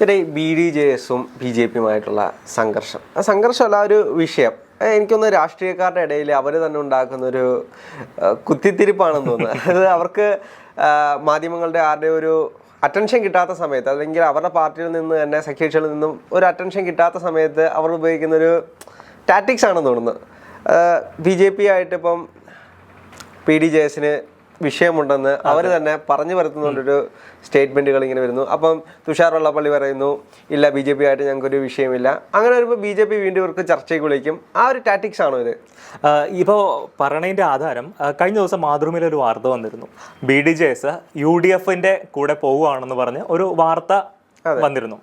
ഇവിടെ B D J എസും B J പിയുമായിട്ടുള്ള സംഘർഷം. ആ സംഘർഷമല്ല ഒരു വിഷയം. എനിക്കൊന്ന് രാഷ്ട്രീയക്കാരുടെ ഇടയിൽ അവർ തന്നെ ഉണ്ടാക്കുന്ന ഒരു കുത്തിത്തിരിപ്പാണെന്ന് തോന്നുന്നത് അത് അവർക്ക് മാധ്യമങ്ങളുടെ ആരുടെ ഒരു അറ്റൻഷൻ കിട്ടാത്ത സമയത്ത് അല്ലെങ്കിൽ അവരുടെ പാർട്ടിയിൽ നിന്ന് തന്നെ സഖ്യകക്ഷികളിൽ നിന്നും ഒരു അറ്റൻഷൻ കിട്ടാത്ത സമയത്ത് അവർ ഉപയോഗിക്കുന്ന ഒരു ടാറ്റിക്സ് ആണെന്ന് തോന്നുന്നത് ബി ജെ പി ആയിട്ടിപ്പം പി ഡി ജെ എസിന് വിഷയമുണ്ടെന്ന് അവർ തന്നെ പറഞ്ഞു വരുത്തുന്നുണ്ടൊരു സ്റ്റേറ്റ്മെന്റുകൾ ഇങ്ങനെ വരുന്നു. അപ്പം തുഷാർ വെള്ളപ്പള്ളി പറയുന്നു ഇല്ല ബി ജെ പി ആയിട്ട് ഞങ്ങൾക്കൊരു വിഷയമില്ല. അങ്ങനെ വരുമ്പോൾ ബി ജെ പി വീണ്ടും ഇവർക്ക് ചർച്ചയ്ക്ക് വിളിക്കും. ആ ഒരു ടാറ്റിക്സ് ആണോ ഇത്? ഇപ്പോൾ പറയണതിന്റെ ആധാരം കഴിഞ്ഞ ദിവസം മാതൃമിൽ ഒരു വാർത്ത വന്നിരുന്നു. B D J S U D എഫിന്റെ കൂടെ പോവുകയാണെന്ന് പറഞ്ഞ് ഒരു വാർത്ത വന്നിരുന്നു.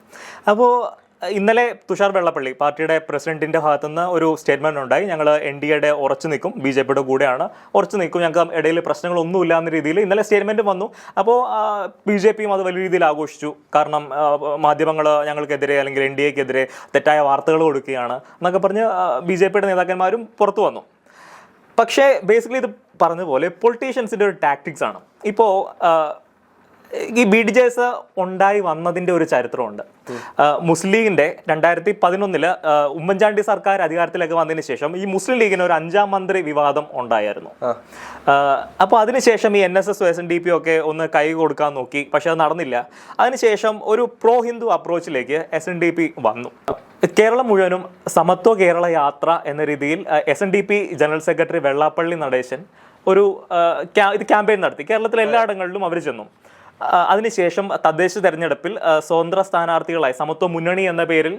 അപ്പോൾ ഇന്നലെ തുഷാർ വെള്ളപ്പള്ളി പാർട്ടിയുടെ പ്രസിഡന്റിന്റെ ഭാഗത്തുനിന്ന് ഒരു സ്റ്റേറ്റ്മെന്റ് ഉണ്ടായി. ഞങ്ങൾ എൻ ഡി എയുടെ ഉറച്ചു നിൽക്കും ബി ജെ പിയുടെ കൂടെയാണ് ഉറച്ചു നിൽക്കും. ഞങ്ങൾക്ക് ഇടയിൽ പ്രശ്നങ്ങളൊന്നുമില്ല എന്ന രീതിയിൽ ഇന്നലെ സ്റ്റേറ്റ്മെന്റ് വന്നു. അപ്പോൾ ബി ജെ പിയും അത് വലിയ രീതിയിൽ ആഘോഷിച്ചു. കാരണം മാധ്യമങ്ങൾ ഞങ്ങൾക്കെതിരെ അല്ലെങ്കിൽ എൻ ഡി എക്കെതിരെ തെറ്റായ വാർത്തകൾ കൊടുക്കുകയാണ് എന്നൊക്കെ പറഞ്ഞ് ബി ജെ പിയുടെ നേതാക്കന്മാരും പുറത്തു വന്നു. പക്ഷേ ബേസിക്കലി ഇത് പറഞ്ഞ പോലെ പൊളിറ്റീഷ്യൻസിന്റെ ഒരു ടാക്ടിക്സ് ആണ്. ഇപ്പോൾ ഈ ബി ഡി ജെ എസ് ഉണ്ടായി വന്നതിന്റെ ഒരു ചരിത്രമുണ്ട്. മുസ്ലിം ലീഗിന്റെ രണ്ടായിരത്തി പതിനൊന്നിൽ ഉമ്മൻചാണ്ടി സർക്കാർ അധികാരത്തിലേക്ക് വന്നതിന് ശേഷം ഈ മുസ്ലിം ലീഗിന് ഒരു അഞ്ചാം മന്ത്രി വിവാദം ഉണ്ടായിരുന്നു. അപ്പോൾ അതിനുശേഷം ഈ N S S S N D P ഒക്കെ ഒന്ന് കൈ കൊടുക്കാൻ നോക്കി പക്ഷെ അത് നടന്നില്ല. അതിനുശേഷം ഒരു പ്രോ ഹിന്ദു അപ്രോച്ചിലേക്ക് എസ് എൻ ഡി പി വന്നു. കേരളം മുഴുവനും സമത്വ കേരള യാത്ര എന്ന രീതിയിൽ S N D P general secretary Vellappally Natesan ഒരു ഇത് ക്യാമ്പയിൻ നടത്തി. കേരളത്തിലെ എല്ലായിടങ്ങളിലും അവർ ചെന്നു. അതിനുശേഷം തദ്ദേശ തെരഞ്ഞെടുപ്പിൽ സ്വതന്ത്ര സ്ഥാനാർത്ഥികളായി സമത്വ മുന്നണി എന്ന പേരിൽ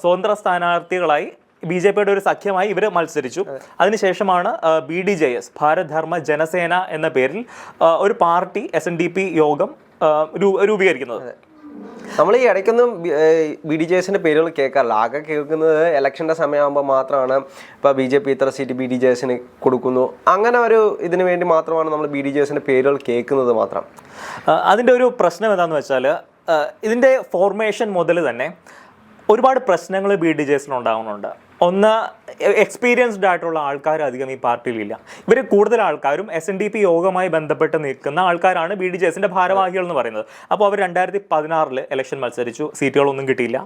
സ്വതന്ത്ര സ്ഥാനാർത്ഥികളായി ബി ജെ പിയുടെ ഒരു സഖ്യമായി ഇവർ മത്സരിച്ചു. അതിനുശേഷമാണ് B D J S Bharath Dharma Janasena എന്ന പേരിൽ ഒരു party S N D P Yogam രൂപീകരിക്കുന്നത്. നമ്മൾ ഈ ഇടയ്ക്കൊന്നും ബി ഡി ജെ എസിന്റെ പേരുകൾ കേൾക്കാറില്ല. ആകെ കേൾക്കുന്നത് ഇലക്ഷന്റെ സമയമാകുമ്പോൾ മാത്രമാണ്. ഇപ്പൊ ബി ജെ പി ഇത്ര സീറ്റ് ബി ഡി ജെ എസിന് കൊടുക്കുന്നു. അങ്ങനെ ഒരു ഇതിനു വേണ്ടി മാത്രമാണ് നമ്മൾ ബി ഡി ജെ എസിന്റെ പേരുകൾ കേൾക്കുന്നത് മാത്രം. അതിന്റെ ഒരു പ്രശ്നം എന്താണെന്ന് വെച്ചാൽ ഇതിന്റെ ഫോർമേഷൻ മുതൽ തന്നെ ഒരുപാട് പ്രശ്നങ്ങൾ ബി ഡി ജെ എസിന് ഉണ്ടാകുന്നുണ്ട് ഒന്ന് എക്സ്പീരിയൻസ്ഡ് ആയിട്ടുള്ള ആൾക്കാർ അധികം ഈ പാർട്ടിയിലില്ല. ഇവർ കൂടുതൽ ആൾക്കാരും എസ് എൻ ഡി പി യോഗമായി ബന്ധപ്പെട്ട് നിൽക്കുന്ന ആൾക്കാരാണ് ബി ഡി ജെ എസിന്റെ ഭാരവാഹികൾ എന്ന് പറയുന്നത്. അപ്പോൾ അവർ രണ്ടായിരത്തി പതിനാറിൽ ഇലക്ഷൻ മത്സരിച്ചു. സീറ്റുകളൊന്നും കിട്ടിയില്ല.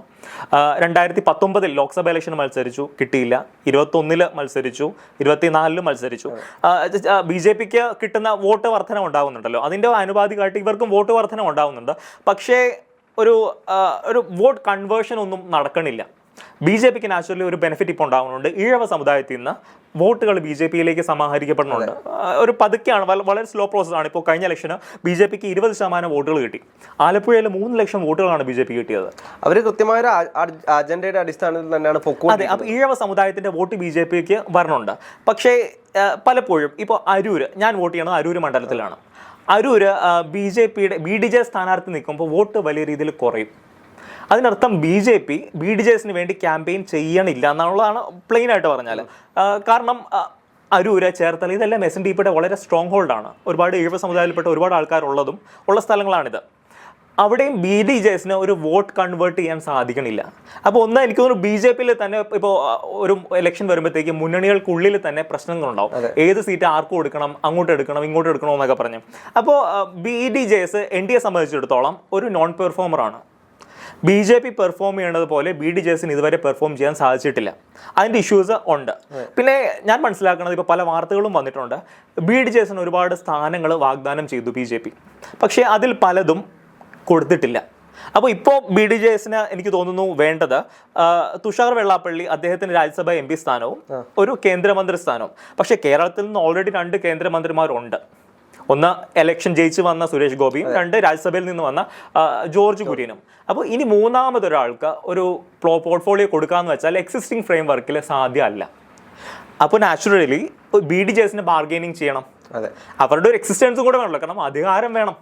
രണ്ടായിരത്തി പത്തൊമ്പതിൽ ലോക്സഭ ഇലക്ഷൻ മത്സരിച്ചു. കിട്ടിയില്ല. ഇരുപത്തൊന്നിൽ മത്സരിച്ചു. ഇരുപത്തിനാലിൽ മത്സരിച്ചു. ബി ജെ പിക്ക് കിട്ടുന്ന വോട്ട് വർധന ഉണ്ടാകുന്നുണ്ടല്ലോ അതിന്റെ അനുപാതികമായിട്ട് ഇവർക്കും വോട്ട് വർധന ഉണ്ടാകുന്നുണ്ട് പക്ഷേ ഒരു ഒരു വോട്ട് കൺവേർഷൻ ഒന്നും നടക്കണില്ല. ബി ജെ പിക്ക് നാച്ചുറലി ഒരു ബെനിഫിറ്റ് ഇപ്പോൾ ഉണ്ടാകുന്നുണ്ട് ഈഴവ സമുദായത്തിൽ നിന്ന് വോട്ടുകൾ ബി ജെ പിയിലേക്ക് സമാഹരിക്കപ്പെടുന്നുണ്ട്. ഒരു പതുക്കെയാണ് വളരെ സ്ലോ പ്രോസസ്സാണ് ഇപ്പോൾ കഴിഞ്ഞ ഇലക്ഷന് ബി ജെ പിക്ക് ഇരുപത് ശതമാനം വോട്ടുകൾ കിട്ടി. ആലപ്പുഴയിൽ മൂന്ന് ലക്ഷം വോട്ടുകളാണ് ബി ജെ പി കിട്ടിയത്. അവർ കൃത്യമായ ഒരു അജണ്ടയുടെ അടിസ്ഥാനത്തിൽ തന്നെയാണ് അതെ അപ്പോൾ ഈഴവ സമുദായത്തിന്റെ വോട്ട് ബി ജെ പിക്ക് വരണുണ്ട്. പക്ഷേ പലപ്പോഴും ഇപ്പോൾ അരൂര് ഞാൻ വോട്ട് ചെയ്യണത് അരൂര് മണ്ഡലത്തിലാണ്. അരൂര് ബി ജെ പിയുടെ ബി ഡി ജെ സ്ഥാനാർത്ഥി നിൽക്കുമ്പോൾ വോട്ട് വലിയ രീതിയിൽ കുറയും. അതിനർത്ഥം B J P B D J എസിന് വേണ്ടി ക്യാമ്പയിൻ ചെയ്യണില്ല എന്നുള്ളതാണ് പ്ലെയിൻ ആയിട്ട് പറഞ്ഞാൽ കാരണം അരൂര് ചേർത്തല ഇതെല്ലാം എസ് എൻ ഡി പിയുടെ വളരെ സ്ട്രോങ് ഹോൾഡാണ് ഒരുപാട് ഈഴവ സമുദായത്തിൽപ്പെട്ട ഒരുപാട് ആൾക്കാരുള്ളതും ഉള്ള സ്ഥലങ്ങളാണിത്. അവിടെയും ബി ഡി ജെ എസിന് ഒരു വോട്ട് കൺവേർട്ട് ചെയ്യാൻ സാധിക്കണില്ല. അപ്പോൾ ഒന്ന് എനിക്ക് തോന്നുന്നു ബി ജെ പിയിൽ തന്നെ ഇപ്പോൾ ഒരു ഇലക്ഷൻ വരുമ്പോഴത്തേക്ക് മുന്നണികൾക്കുള്ളിൽ തന്നെ പ്രശ്നങ്ങളുണ്ടാവും. ഏത് സീറ്റ് ആർക്ക് കൊടുക്കണം അങ്ങോട്ട് എടുക്കണം ഇങ്ങോട്ട് എടുക്കണം എന്നൊക്കെ പറഞ്ഞു അപ്പോൾ B D J S N D A സംബന്ധിച്ചിടത്തോളം ഒരു നോൺ പെർഫോമറാണ് ബി ജെ പി പെർഫോം ചെയ്യേണ്ടത് പോലെ ബി ഡി ജെസിന് ഇതുവരെ പെർഫോം ചെയ്യാൻ സാധിച്ചിട്ടില്ല. അതിന്റെ ഇഷ്യൂസ് ഉണ്ട്. പിന്നെ ഞാൻ മനസ്സിലാക്കുന്നത് ഇപ്പോൾ പല വാർത്തകളും വന്നിട്ടുണ്ട്. ബി ഡി ജെസിന് ഒരുപാട് സ്ഥാനങ്ങൾ വാഗ്ദാനം ചെയ്തു ബി ജെ പി. പക്ഷേ അതിൽ പലതും കൊടുത്തിട്ടില്ല. അപ്പോൾ ഇപ്പോൾ ബി ഡി ജെ എസിന് എനിക്ക് തോന്നുന്നു വേണ്ടത് തുഷാർ വെള്ളാപ്പള്ളി അദ്ദേഹത്തിന് രാജ്യസഭ എം പി സ്ഥാനവും ഒരു കേന്ദ്രമന്ത്രി സ്ഥാനവും. പക്ഷേ കേരളത്തിൽ നിന്ന് ഓൾറെഡി രണ്ട് കേന്ദ്രമന്ത്രിമാരുണ്ട്. ഒന്ന് എലക്ഷൻ ജയിച്ച് വന്ന സുരേഷ് ഗോപിയും രണ്ട് രാജ്യസഭയിൽ നിന്ന് വന്ന ജോർജ് കുര്യനും. അപ്പോൾ ഇനി മൂന്നാമതൊരാൾക്ക് ഒരു പോർട്ട്ഫോളിയോ കൊടുക്കാന്ന് വെച്ചാൽ എക്സിസ്റ്റിംഗ് ഫ്രെയിം വർക്കിൽ സാധ്യമല്ല അപ്പോൾ നാച്ചുറലി ബി ഡി ജെസിന് ബാർഗെയിനിങ് ചെയ്യണം. അതെ. അവരുടെ ഒരു എക്സിസ്റ്റൻസും കൂടെ വേണമല്ലോ കാരണം അധികാരം വേണം.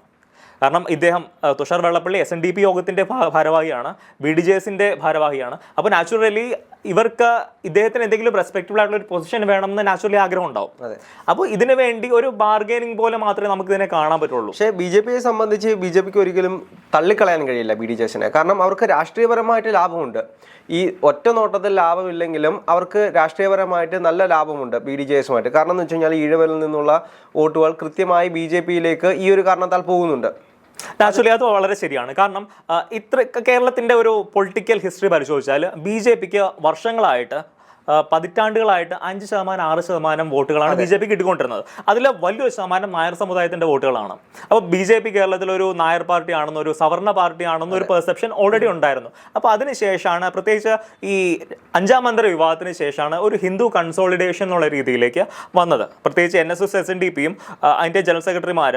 കാരണം ഇദ്ദേഹം Thushar Vellappally S N D P യോഗത്തിന്റെ ഭാരവാഹിയാണ് ബി ഡി ജെ ഭാരവാഹിയാണ്. അപ്പോൾ നാച്ചുറലി ഇവർക്ക് ഇദ്ദേഹത്തിന് എന്തെങ്കിലും റെസ്പെക്റ്റബിൾ ആയിട്ടുള്ള ഒരു പൊസിഷൻ വേണമെന്ന് നാച്ചുറലി ആഗ്രഹം ഉണ്ടാവും അപ്പോൾ ഇതിനു വേണ്ടി ഒരു ബാർഗൈനിങ് പോലെ മാത്രമേ നമുക്ക് ഇതിനെ കാണാൻ പറ്റുള്ളൂ. പക്ഷേ ബി ജെ പിയെ സംബന്ധിച്ച് ബി ജെ പിക്ക് ഒരിക്കലും തള്ളിക്കളയാൻ കഴിയില്ല ബി ഡി ജേഷനെ കാരണം അവർക്ക് രാഷ്ട്രീയപരമായിട്ട് ലാഭമുണ്ട്. ഈ ഒറ്റ നോട്ടത്തിൽ ലാഭമില്ലെങ്കിലും അവർക്ക് രാഷ്ട്രീയപരമായിട്ട് നല്ല ലാഭമുണ്ട് ബി ഡി ജെ എസുമായിട്ട് കാരണം എന്ന് വെച്ച് കഴിഞ്ഞാൽ ഈഴവരിൽ നിന്നുള്ള വോട്ടുകൾ കൃത്യമായി ബി ജെ പിയിലേക്ക് ഈ ഒരു കാരണത്താൽ പോകുന്നുണ്ട്. ആക്ച്വലി അത് വളരെ ശരിയാണ്. കാരണം ഇത്ര കേരളത്തിന്റെ ഒരു പൊളിറ്റിക്കൽ ഹിസ്റ്ററി പരിശോധിച്ചാൽ ബി ജെ പിക്ക് വർഷങ്ങളായിട്ട് പതിറ്റാണ്ടുകളായിട്ട് അഞ്ച് ശതമാനം ആറ് ശതമാനം വോട്ടുകളാണ് ബി ജെ പി കിട്ടിക്കൊണ്ടിരുന്നത്. അതിൽ വലിയൊരു ശതമാനം നായർ സമുദായത്തിന്റെ വോട്ടുകളാണ്. അപ്പോൾ ബി ജെ പി കേരളത്തിൽ ഒരു നായർ പാർട്ടി ആണെന്നോ ഒരു സവർണ പാർട്ടി ആണെന്നോ ഒരു പെർസെപ്ഷൻ ഓൾറെഡി ഉണ്ടായിരുന്നു. അപ്പോൾ അതിനുശേഷമാണ് പ്രത്യേകിച്ച് ഈ അഞ്ചാം മന്ത്രി വിവാഹത്തിന് ശേഷമാണ് ഒരു ഹിന്ദു കൺസോളിഡേഷൻ എന്നുള്ള രീതിയിലേക്ക് വന്നത്. പ്രത്യേകിച്ച് N S S S N D പിയും അതിന്റെ ജനറൽ സെക്രട്ടറിമാർ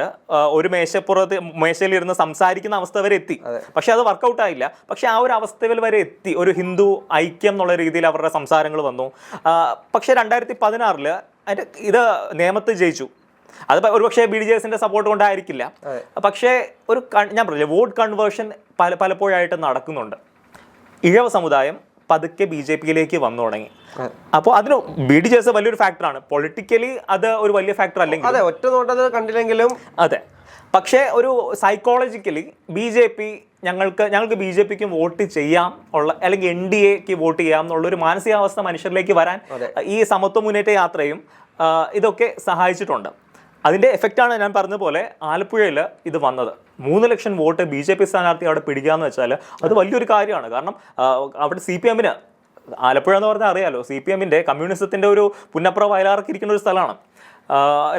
ഒരു മേശപ്പുറത്ത് മേശയിലിരുന്ന് സംസാരിക്കുന്ന അവസ്ഥ വരെ എത്തി. പക്ഷേ അത് വർക്കൗട്ടായില്ല പക്ഷെ ആ ഒരു അവസ്ഥയിൽ വരെ എത്തി. ഒരു ഹിന്ദു ഐക്യം എന്നുള്ള രീതിയിൽ അവരുടെ സംസാരങ്ങൾ വന്നു. ആ, പക്ഷെ രണ്ടായിരത്തി പതിനാറിൽ അതിന്റെ ഇത് നിയമത്തിൽ ജയിച്ചു. അത് ഒരു ഒരുപക്ഷെ ബി ഡി ജെ എസിന്റെ സപ്പോർട്ട് കൊണ്ടായിരിക്കില്ല. പക്ഷേ ഒരു ഞാൻ പറഞ്ഞില്ലേ വോട്ട് കൺവേർഷൻ പല പലപ്പോഴായിട്ട് നടക്കുന്നുണ്ട്. ഇഴവ സമുദായം പതുക്കെ ബി ജെ പിയിലേക്ക് വന്നു തുടങ്ങി. അപ്പോൾ അതിന് ബി ഡി ജെ എസ് വലിയൊരു ഫാക്ടറാണ് പൊളിറ്റിക്കലി അത് ഒരു വലിയ ഫാക്ടർ അല്ലെങ്കിൽ അതെ ഒറ്റ നോട്ടത് കണ്ടില്ലെങ്കിലും അതെ. പക്ഷേ ഒരു സൈക്കോളജിക്കലി ബി ജെ പി ഞങ്ങൾക്ക് ഞങ്ങൾക്ക് ബി ജെ പിക്ക് വോട്ട് ചെയ്യാം ഉള്ള അല്ലെങ്കിൽ എൻ ഡി എക്ക് വോട്ട് ചെയ്യാം എന്നുള്ള ഒരു മാനസികാവസ്ഥ മനുഷ്യരിലേക്ക് വരാൻ ഈ സമത്വ മുന്നേറ്റ യാത്രയും ഇതൊക്കെ സഹായിച്ചിട്ടുണ്ട്. അതിന്റെ എഫക്റ്റാണ് ഞാൻ പറഞ്ഞ പോലെ ആലപ്പുഴയിൽ ഇത് വന്നത്. മൂന്ന് ലക്ഷം വോട്ട് ബി ജെ പി സ്ഥാനാർത്ഥി അവിടെ പിടിക്കുക എന്ന് വെച്ചാൽ അത് വലിയൊരു കാര്യമാണ്. കാരണം അവിടെ സി പി എമ്മിന് ആലപ്പുഴ എന്ന് പറഞ്ഞാൽ അറിയാലോ സി പി എമ്മിന്റെ കമ്മ്യൂണിസത്തിന്റെ ഒരു പുന്നപ്ര വയലാർക്ക് ഇരിക്കുന്ന ഒരു സ്ഥലമാണ്.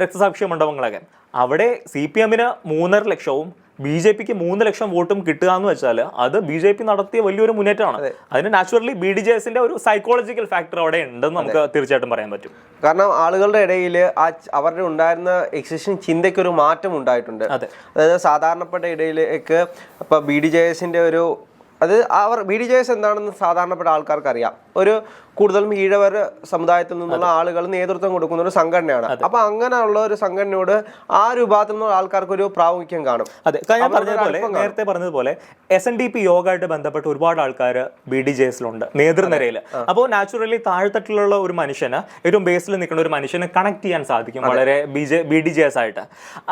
രക്തസാക്ഷി മണ്ഡപങ്ങളൊക്കെ. അവിടെ സി പി എമ്മിന് മൂന്നര ലക്ഷവും ബി ജെ പിക്ക് മൂന്ന് ലക്ഷം വോട്ടും കിട്ടുക എന്ന് വെച്ചാൽ അത് ബി ജെ പി നടത്തിയ വലിയൊരു മുന്നേറ്റമാണ്. അതിന് നാച്ചുറലി ബി ഡി ജെ എസിന്റെ ഒരു സൈക്കോളജിക്കൽ ഫാക്ടർ അവിടെ ഉണ്ടെന്ന് നമുക്ക് തീർച്ചയായിട്ടും പറയാൻ പറ്റും. കാരണം ആളുകളുടെ ഇടയിൽ ആ അവരുടെ ഉണ്ടായിരുന്ന എക്സിസ്റ്റിംഗ് ചിന്തയ്ക്ക് ഒരു മാറ്റം ഉണ്ടായിട്ടുണ്ട്. അതായത് സാധാരണപ്പെട്ട ഇടയിലേക്ക് ഇപ്പൊ ബി ഡി ജെ എസിന്റെ ഒരു അത് അവർ ബി ഡി ജെ എസ് എന്താണെന്ന് സാധാരണപ്പെട്ട ആൾക്കാർക്ക് അറിയാം ഒരു കൂടുതൽ ഈഴവർ സമുദായത്തിൽ നിന്നുള്ള ആളുകൾ നേതൃത്വം കൊടുക്കുന്ന ഒരു സംഘടനയാണ്. അപ്പൊ അങ്ങനെയുള്ള ഒരു സംഘടനയോട് ആ ഒരു വിഭാഗത്തിൽ നിന്നുള്ള ആൾക്കാർക്ക് ഒരു പ്രാമുഖ്യം കാണും. അതെ. ഞാൻ പറഞ്ഞതുപോലെ നേരത്തെ പറഞ്ഞതുപോലെ എസ് എൻ ഡി പി യോഗമായിട്ട് ബന്ധപ്പെട്ട് ഒരുപാട് ആൾക്കാർ ബി ഡി ജെ എസിലുണ്ട് നേതൃനിരയിൽ അപ്പോൾ നാച്ചുറലി താഴ്ത്തട്ടിലുള്ള ഒരു മനുഷ്യന് ഏറ്റവും ബേസിൽ നിൽക്കുന്ന ഒരു മനുഷ്യന് കണക്ട് ചെയ്യാൻ സാധിക്കും വളരെ B J B D J S ആയിട്ട്.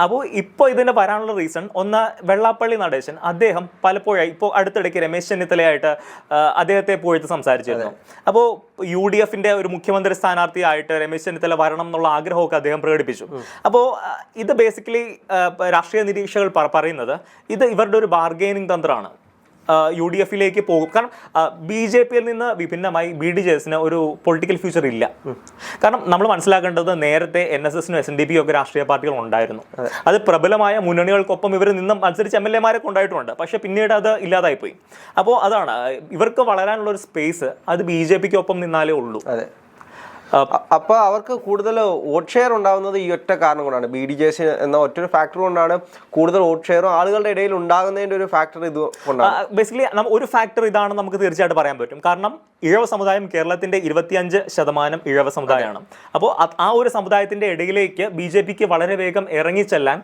അപ്പോൾ ഇപ്പോൾ ഇതിന്റെ വരാനുള്ള റീസൺ ഒന്ന് വെള്ളാപ്പള്ളി നടേശൻ. അദ്ദേഹം പലപ്പോഴായി ഇപ്പോൾ അടുത്തിടയ്ക്ക് രമേശ് ചെന്നിത്തലയായിട്ട് അദ്ദേഹത്തെ പോയിട്ട് സംസാരിച്ചിരുന്നു. അപ്പോൾ യു ഡി എഫിന്റെ ഒരു മുഖ്യമന്ത്രി സ്ഥാനാർത്ഥിയായിട്ട് രമേശ് ചെന്നിത്തല വരണം എന്നുള്ള ആഗ്രഹമൊക്കെ അദ്ദേഹം പ്രകടിപ്പിച്ചു. അപ്പോൾ ഇത് ബേസിക്കലി രാഷ്ട്രീയ നിരീക്ഷകൾ പറയുന്നത് ഇത് ഇവരുടെ ഒരു ബാർഗെയിനിങ് തന്ത്രമാണ്. യു ഡി എഫിലേക്ക് പോകും. കാരണം ബി ജെ പിയിൽ നിന്ന് വിഭിന്നമായി ബി ഡി ജെ എസിന് ഒരു പൊളിറ്റിക്കൽ ഫ്യൂച്ചർ ഇല്ല. കാരണം നമ്മൾ മനസ്സിലാക്കേണ്ടത് നേരത്തെ എൻ എസ് എസിനും എസ് എൻ ഡി പി ഒക്കെ രാഷ്ട്രീയ പാർട്ടികൾ ഉണ്ടായിരുന്നു. അത്. പ്രബലമായ മുന്നണികൾക്കൊപ്പം ഇവർ നിന്നും മത്സരിച്ച് എം എൽ എമാരൊക്കെ ഉണ്ടായിട്ടുണ്ട് പക്ഷേ പിന്നീട് അത് ഇല്ലാതായിപ്പോയി. അപ്പോൾ അതാണ് ഇവർക്ക് വളരാനുള്ള ഒരു സ്പേസ് അത് ബി ജെ പിക്ക് ഒപ്പം നിന്നാലേ ഉള്ളൂ. അതെ ആ, അ- അപ്പൊ അവർക്ക് കൂടുതൽ വോട്ട് ഷെയർ ഉണ്ടാകുന്നത് ഈ ഒറ്റ കാരണം കൊണ്ടാണ്. ബി ഡി ജെ സി എന്ന ഒറ്റൊരു ഫാക്ടർ കൊണ്ടാണ് കൂടുതൽ വോട്ട് ഷെയറും ആളുകളുടെ ഇടയിൽ ഉണ്ടാകുന്നതിന്റെ ഒരു ഫാക്ടർ ഇത് കൊണ്ടാണ്. ബേസിക്കലി ഒരു ഫാക്ടർ ഇതാണ് നമുക്ക് തീർച്ചയായിട്ടും പറയാൻ പറ്റും. കാരണം ഇഴവ സമുദായം കേരളത്തിന്റെ ഇരുപത്തിയഞ്ച് ശതമാനം ഇഴവ സമുദായമാണ്. അപ്പോൾ ആ ഒരു സമുദായത്തിന്റെ ഇടയിലേക്ക് ബി ജെ പിക്ക് വളരെ വേഗം ഇറങ്ങിച്ചെല്ലാൻ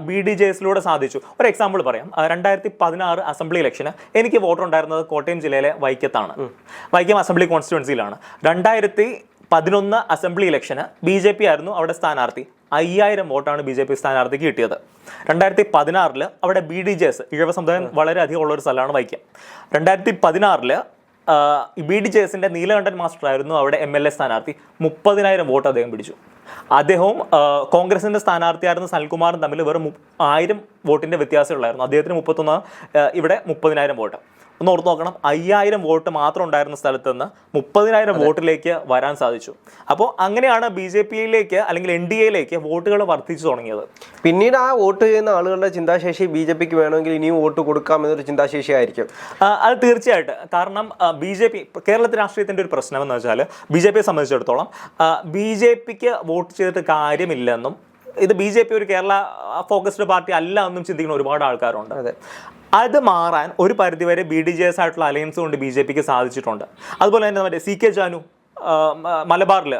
ബി ഡി ജെ എസിലൂടെ സാധിച്ചു. ഒരു എക്സാമ്പിൾ പറയാം. രണ്ടായിരത്തി പതിനാറ് അസംബ്ലി ഇലക്ഷന് എനിക്ക് വോട്ടുണ്ടായിരുന്നത് കോട്ടയം ജില്ലയിലെ വൈക്കത്താണ്. വൈക്കം അസംബ്ലി കോൺസ്റ്റിറ്റ്യുവൻസിയിലാണ് രണ്ടായിരത്തി പതിനൊന്ന് അസംബ്ലി ഇലക്ഷന് ബി ജെ പി ആയിരുന്നു അവിടെ സ്ഥാനാർത്ഥി. അയ്യായിരം വോട്ടാണ് ബി ജെ പി സ്ഥാനാർത്ഥിക്ക് കിട്ടിയത്. രണ്ടായിരത്തി പതിനാറിൽ അവിടെ B D J S Ezhava സമുദായം വളരെയധികം ഉള്ള ഒരു സ്ഥലമാണ് വൈക്കം. രണ്ടായിരത്തി പതിനാറിൽ ബി ഡി ജെ എസിന്റെ നീലകണ്ഠൻ മാസ്റ്റർ ആയിരുന്നു അവിടെ എം എൽ എ സ്ഥാനാർത്ഥി. മുപ്പതിനായിരം വോട്ട് അദ്ദേഹം പിടിച്ചു. അദ്ദേഹവും കോൺഗ്രസിന്റെ സ്ഥാനാർത്ഥിയായിരുന്ന സനൽകുമാറും തമ്മിൽ വെറും ആയിരം വോട്ടിന്റെ വ്യത്യാസമുള്ളായിരുന്നു അദ്ദേഹത്തിന് മുപ്പത്തൊന്ന് ഇവിടെ മുപ്പതിനായിരം വോട്ട്. ഒന്ന് ഓർത്ത് നോക്കണം. അയ്യായിരം വോട്ട് മാത്രം ഉണ്ടായിരുന്ന സ്ഥലത്ത് നിന്ന് മുപ്പതിനായിരം വോട്ടിലേക്ക് വരാൻ സാധിച്ചു. അപ്പോൾ അങ്ങനെയാണ് ബി ജെ പിയിലേക്ക് അല്ലെങ്കിൽ എൻ ഡി എയിലേക്ക് വോട്ടുകൾ വർദ്ധിച്ചു തുടങ്ങിയത്. പിന്നീട് ആ വോട്ട് ചെയ്യുന്ന ആളുകളുടെ ചിന്താശേഷി ബി ജെ പിക്ക് വേണമെങ്കിൽ ഇനിയും വോട്ട് കൊടുക്കാം എന്നൊരു ചിന്താശേഷി ആയിരിക്കും. അത് തീർച്ചയായിട്ടും. കാരണം ബി ജെ പി കേരളത്തിൽ രാഷ്ട്രീയത്തിന്റെ ഒരു പ്രശ്നം എന്ന് വെച്ചാൽ ബി ജെ പിയെ സംബന്ധിച്ചിടത്തോളം ബി ജെ പിക്ക് വോട്ട് ചെയ്തിട്ട് കാര്യമില്ലെന്നും ഇത് ബി ജെ പി ഒരു കേരള ഫോക്കസ്ഡ് പാർട്ടി അല്ല എന്നും ചിന്തിക്കുന്ന ഒരുപാട് ആൾക്കാരുണ്ട്. അതെ മാറാൻ ഒരു പരിധിവരെ ബി ഡി ജെ എസ് ആയിട്ടുള്ള അലയൻസ് കൊണ്ട് ബി ജെ പിക്ക് സാധിച്ചിട്ടുണ്ട്. അതുപോലെ തന്നെ മറ്റേ സി കെ ജാനു മലബാറിൽ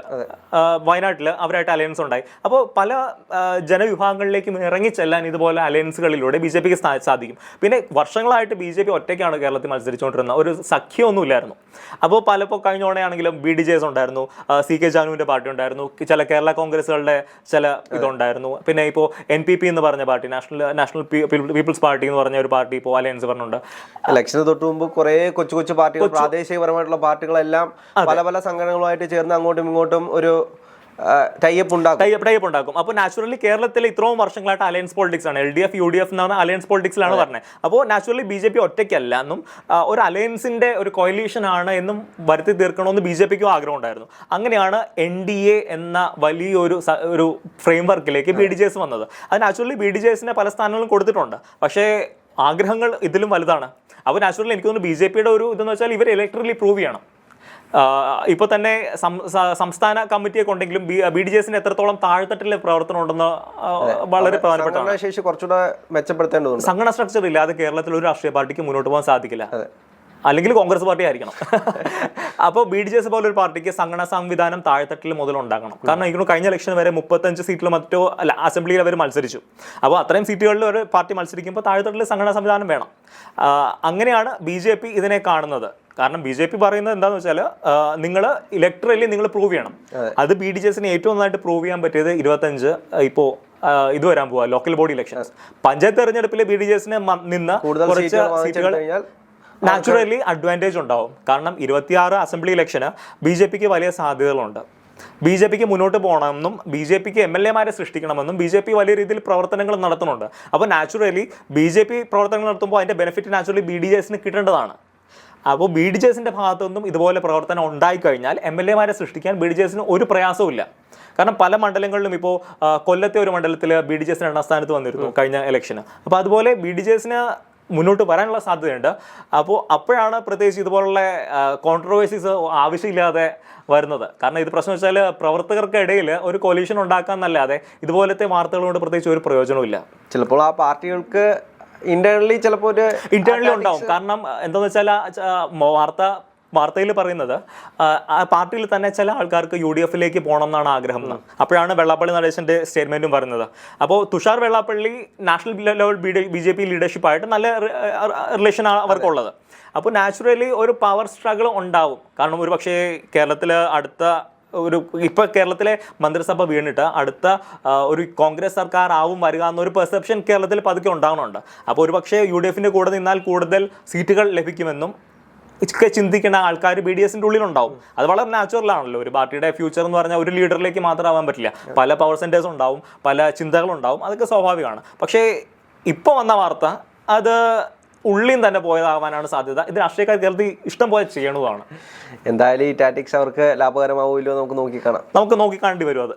വയനാട്ടിൽ അവരായിട്ട് അലയൻസ് ഉണ്ടായി. അപ്പോൾ പല ജനവിഭാഗങ്ങളിലേക്കും ഇറങ്ങിച്ചെല്ലാൻ ഇതുപോലെ അലയൻസുകളിലൂടെ ബി ജെ പിക്ക് സാധിക്കും. പിന്നെ വർഷങ്ങളായിട്ട് ബി ജെ പി ഒറ്റയ്ക്കാണ് കേരളത്തിൽ മത്സരിച്ചുകൊണ്ടിരുന്നത്. ഒരു സഖ്യമൊന്നുമില്ലായിരുന്നു. അപ്പോൾ പലപ്പോൾ കഴിഞ്ഞ തവണയാണെങ്കിലും ബി ഡി ജെ എസ് ഉണ്ടായിരുന്നു സി കെ ജാനുവിന്റെ പാർട്ടി ഉണ്ടായിരുന്നു ചില കേരള കോൺഗ്രസുകളുടെ ചില ഇതുണ്ടായിരുന്നു. പിന്നെ ഇപ്പോൾ എൻ പി പി എന്ന് പറഞ്ഞ party national national people's party എന്ന് പറഞ്ഞ ഒരു പാർട്ടി ഇപ്പോൾ അലയൻസ് പറഞ്ഞുണ്ട് ഇലക്ഷന് തൊട്ട് മുമ്പ് കുറേ കൊച്ചു കൊച്ചു പാർട്ടികൾ പ്രാദേശികപരമായിട്ടുള്ള പാർട്ടികളെല്ലാം പല പല സംഘടനകളുമായിട്ട് ചേർന്ന് അങ്ങോട്ടും ഇങ്ങോട്ടും ഒരു ടൈപ്പ് ഉണ്ടാക്കും. ടൈപ്പ് ടൈപ്പ് ഉണ്ടാക്കും. അപ്പോൾ നാച്ചുറലി കേരളത്തിൽ ഇത്രയും വർഷങ്ങളായിട്ട് അലയൻസ് പോളിറ്റിക്സ് ആണ്. L D F U D F എന്നാണ് അലയൻസ് പൊളിറ്റിക്സിലാണ് പറഞ്ഞത്. അപ്പോൾ നാച്ചുറലി ബി ജെ പി ഒറ്റയ്ക്കല്ല. എന്നും ഒരു അലയൻസിന്റെ ഒരു കൊയലീഷൻ ആണ് എന്നും വരുത്തി തീർക്കണമെന്ന് ബി ജെ പിക്കും ആഗ്രഹം ഉണ്ടായിരുന്നു. അങ്ങനെയാണ് എൻ ഡി എ എന്ന വലിയൊരു ഒരു ഫ്രെയിം വർക്കിലേക്ക് ബി ഡി ജെ എസ് വന്നത്. അത് നാച്ചുറലി ബി ഡി ജെ എസിന് പല സ്ഥാനങ്ങളും കൊടുത്തിട്ടുണ്ട്. പക്ഷേ ആഗ്രഹങ്ങൾ ഇതിലും വലുതാണ്. അപ്പോൾ നാച്ചുറലി എനിക്ക് തോന്നുന്നു ബി ജെ പിയുടെ ഒരു ഇതെന്ന് വെച്ചാൽ ഇവർ ഇലക്ട്രലി പ്രൂവ് ചെയ്യണം. ഇപ്പോൾ തന്നെ സംസ്ഥാന കമ്മിറ്റിയൊക്കെ ഉണ്ടെങ്കിലും ബി ഡി ജെ എസിന് എത്രത്തോളം താഴ്ത്തട്ടിലെ പ്രവർത്തനം ഉണ്ടെന്ന് വളരെ പ്രധാനപ്പെട്ട ശേഷി കുറച്ചുകൂടെ മെച്ചപ്പെടുത്തേണ്ടതുണ്ട്. സംഘടന സ്ട്രക്ചർ ഇല്ലാതെ കേരളത്തിൽ ഒരു രാഷ്ട്രീയ പാർട്ടിക്ക് മുന്നോട്ട് പോകാൻ സാധിക്കില്ല. അല്ലെങ്കിൽ കോൺഗ്രസ് പാർട്ടി ആയിരിക്കണം. അപ്പോൾ ബി ഡി ജെ എസ് പോലെ ഒരു പാർട്ടിക്ക് സംഘടന സംവിധാനം താഴെത്തട്ടിൽ മുതൽ ഉണ്ടാകണം. കാരണം എനിക്ക് കഴിഞ്ഞ ഇലക്ഷൻ വരെ മുപ്പത്തഞ്ച് സീറ്റിൽ മറ്റോ അല്ല അസംബ്ലിയിൽ അവർ മത്സരിച്ചു. അപ്പോൾ അത്രയും സീറ്റുകളിൽ ഒരു പാർട്ടി മത്സരിക്കുമ്പോൾ താഴെത്തട്ടിൽ സംഘടന സംവിധാനം വേണം. അങ്ങനെയാണ് ബി ജെ പി ഇതിനെ കാണുന്നത്. കാരണം ബി ജെ പി പറയുന്നത് എന്താന്ന് വെച്ചാൽ നിങ്ങൾ ഇലക്ട്രലി നിങ്ങൾ പ്രൂവ് ചെയ്യണം. അത്. ബി ഡി ജെ എസിന് ഏറ്റവും നന്നായിട്ട് പ്രൂവ് ചെയ്യാൻ പറ്റിയത് ഇരുപത്തഞ്ച് ഇപ്പോൾ ഇത് വരാൻ പോവാ ലോക്കൽ ബോഡി ഇലക്ഷൻസ് പഞ്ചായത്ത് തെരഞ്ഞെടുപ്പിൽ ബി ഡി ജെ എസിന് നിന്ന് കുറച്ച് സീറ്റുകൾ നാച്ചുറലി അഡ്വാന്റേജ് ഉണ്ടാവും. കാരണം ഇരുപത്തിയാറ് അസംബ്ലി ഇലക്ഷന് ബി ജെ പിക്ക് വലിയ സാധ്യതകളുണ്ട്. ബി ജെ പിക്ക് മുന്നോട്ട് പോകണമെന്നും ബി ജെ പിക്ക് എം എൽ എമാരെ സൃഷ്ടിക്കണമെന്നും ബി ജെ പി വലിയ രീതിയിൽ പ്രവർത്തനങ്ങൾ നടത്തുന്നുണ്ട്. അപ്പോൾ നാച്ചുറലി ബി ജെ പി പ്രവർത്തനങ്ങൾ നടത്തുമ്പോൾ അതിന്റെ ബെനിഫിറ്റ് നാച്ചുറലി ബി ഡി എസിന് കിട്ടേണ്ടതാണ്. അപ്പോൾ ബി ഡി ജെ എസിന്റെ ഭാഗത്തു ഇതുപോലെ പ്രവർത്തനം ഉണ്ടായിക്കഴിഞ്ഞാൽ എം എൽ എമാരെ സൃഷ്ടിക്കാൻ ബി ഡി ജെ എസിന് ഒരു പ്രയാസവും ഇല്ല കാരണം പല മണ്ഡലങ്ങളിലും ഇപ്പോൾ കൊല്ലത്തെ ഒരു മണ്ഡലത്തിൽ ബി ഡി ജെ എസിന് രണ്ടാം സ്ഥാനത്ത് വന്നിരുന്നു കഴിഞ്ഞ ഇലക്ഷന്. അപ്പോൾ അതുപോലെ ബി ഡി ജെ എസിന് മുന്നോട്ട് വരാനുള്ള സാധ്യതയുണ്ട്. അപ്പോൾ അപ്പോഴാണ് പ്രത്യേകിച്ച് ഇതുപോലുള്ള കോൺട്രവേഴ്സീസ് ആവശ്യമില്ലാതെ വരുന്നത്. കാരണം ഇത് പ്രശ്നം വെച്ചാൽ പ്രവർത്തകർക്കിടയിൽ ഒരു കൊലീഷൻ ഉണ്ടാക്കാന്നല്ലാതെ ഇതുപോലത്തെ വാർത്തകൾ കൊണ്ട് പ്രത്യേകിച്ച് ഒരു പ്രയോജനവും ചിലപ്പോൾ ആ പാർട്ടികൾക്ക് ഇന്റേണലി ചിലപ്പോ ഒരു ഇന്റേണലി ഉണ്ടാവും. കാരണം എന്താന്ന് വെച്ചാൽ വാർത്ത വാർത്തയിൽ പറയുന്നത് ആ, പാർട്ടിയിൽ തന്നെ ചില ആൾക്കാർക്ക് യു ഡി എഫിലേക്ക് പോകണം എന്നാണ് ആഗ്രഹം. എന്ന് അപ്പോഴാണ് വെള്ളാപ്പള്ളി നടേശന്റെ സ്റ്റേറ്റ്മെന്റും പറയുന്നത് അപ്പോൾ Tushar Vellappally national level B J P ലീഡർഷിപ്പായിട്ട് നല്ല റിലേഷൻ അവർക്കുള്ളത്. അപ്പോൾ നാച്ചുറലി ഒരു പവർ സ്ട്രഗിൾ ഉണ്ടാവും. കാരണം ഒരു പക്ഷേ കേരളത്തിൽ അടുത്ത ഒരു ഇപ്പൊ കേരളത്തിലെ മന്ത്രിസഭ വീണിട്ട് അടുത്ത ഒരു കോൺഗ്രസ് സർക്കാർ ആവും വരിക എന്നൊരു പെർസെപ്ഷൻ കേരളത്തിൽ പതുക്കെ ഉണ്ടാകുന്നുണ്ട് അപ്പോൾ ഒരു പക്ഷേ യു ഡി എഫിന്റെ കൂടെ നിന്നാൽ കൂടുതൽ സീറ്റുകൾ ലഭിക്കുമെന്നും ഒക്കെ ചിന്തിക്കുന്ന ആൾക്കാർ ബി ഡി എസിന്റെ ഉള്ളിലുണ്ടാവും. അത് വളരെ നാച്ചുറൽ ആണല്ലോ. ഒരു പാർട്ടിയുടെ ഫ്യൂച്ചർ എന്ന് പറഞ്ഞാൽ ഒരു ലീഡറിലേക്ക് മാത്രം ആവാൻ പറ്റില്ല. പല പവർ സെന്റേഴ്സ് ഉണ്ടാവും പല ചിന്തകളുണ്ടാവും. അതൊക്കെ സ്വാഭാവികമാണ്. പക്ഷേ ഇപ്പോൾ വന്ന വാർത്ത അത് ഉള്ളിൽ തന്നെ പോയതാവാനാണ് സാധ്യത. ഇത് രാഷ്ട്രീയക്കാർ കരുതി ഇഷ്ടം പോലെ ചെയ്യണതാണ്. എന്തായാലും ഈ ടാറ്റിക്സ് അവർക്ക് ലാഭകരമാവില്ലോ നമുക്ക് നോക്കിക്കാണാം നമുക്ക് നോക്കി കാണേണ്ടി വരും അത്.